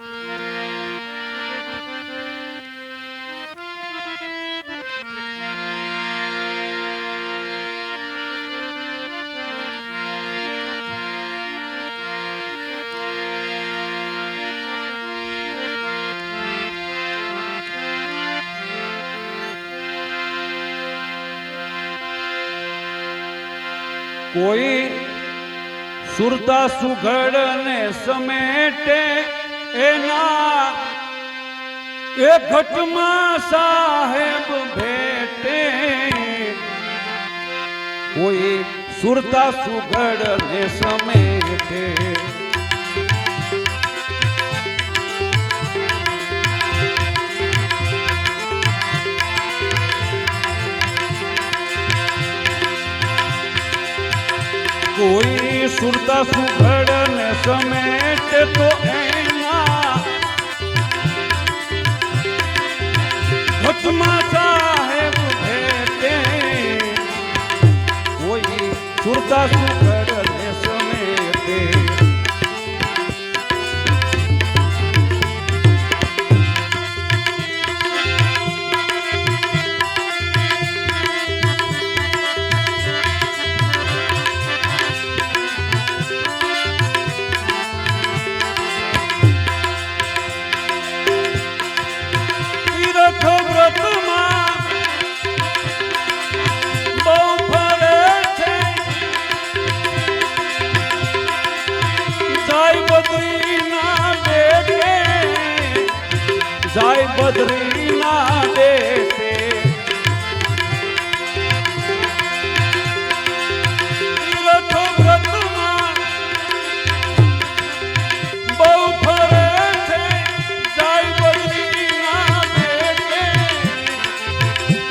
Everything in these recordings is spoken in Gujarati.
કોઈ સુરતા સુઘડ ને સમેટે એના એ ઘટમાં સાહેબ ભેટે કોઈ સુરતા સુઘડ ને સમેટે કોઈ સુરતા સુઘડ ને સમેટ તો એના વચમાં સાહેબ ભેટે કોઈ સુરતા ને સમેટે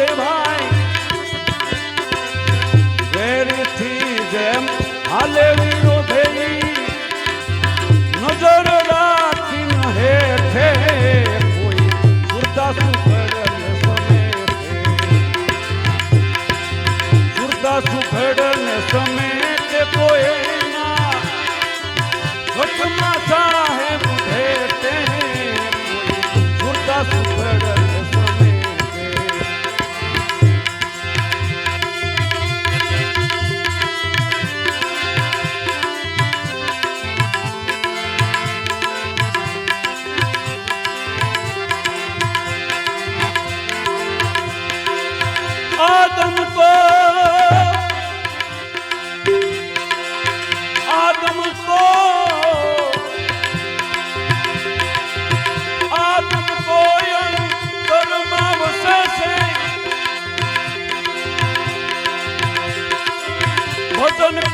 রাধে ভাই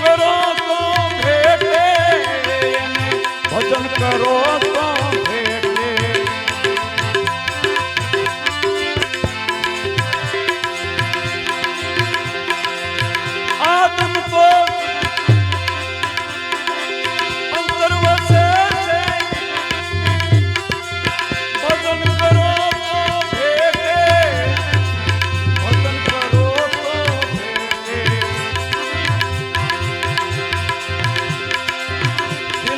કરો તો ભેટે. ભજન કરો તો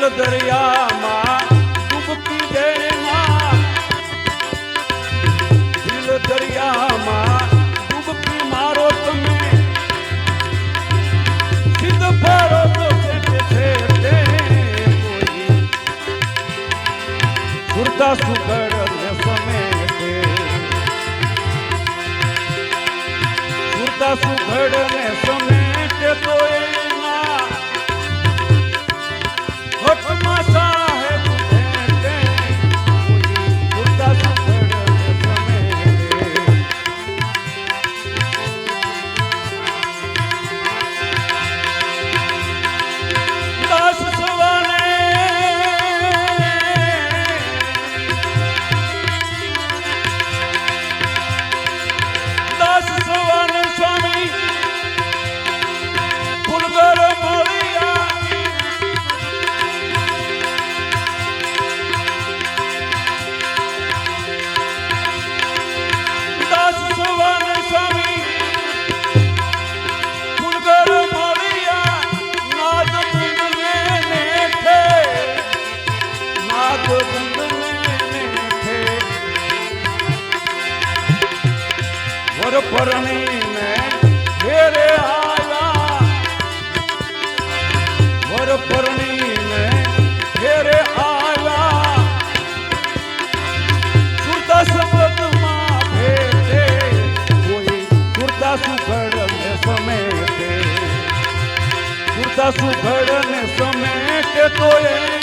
દરિયામાં ઘેરે આવ્યા. વરપરણીને ઘેરે આવ્યા. શબ્દમાં ભેટે, કોઈ સુરતા સુઘડને સમેટે. સુરતા સુઘડને સમેટે તો એ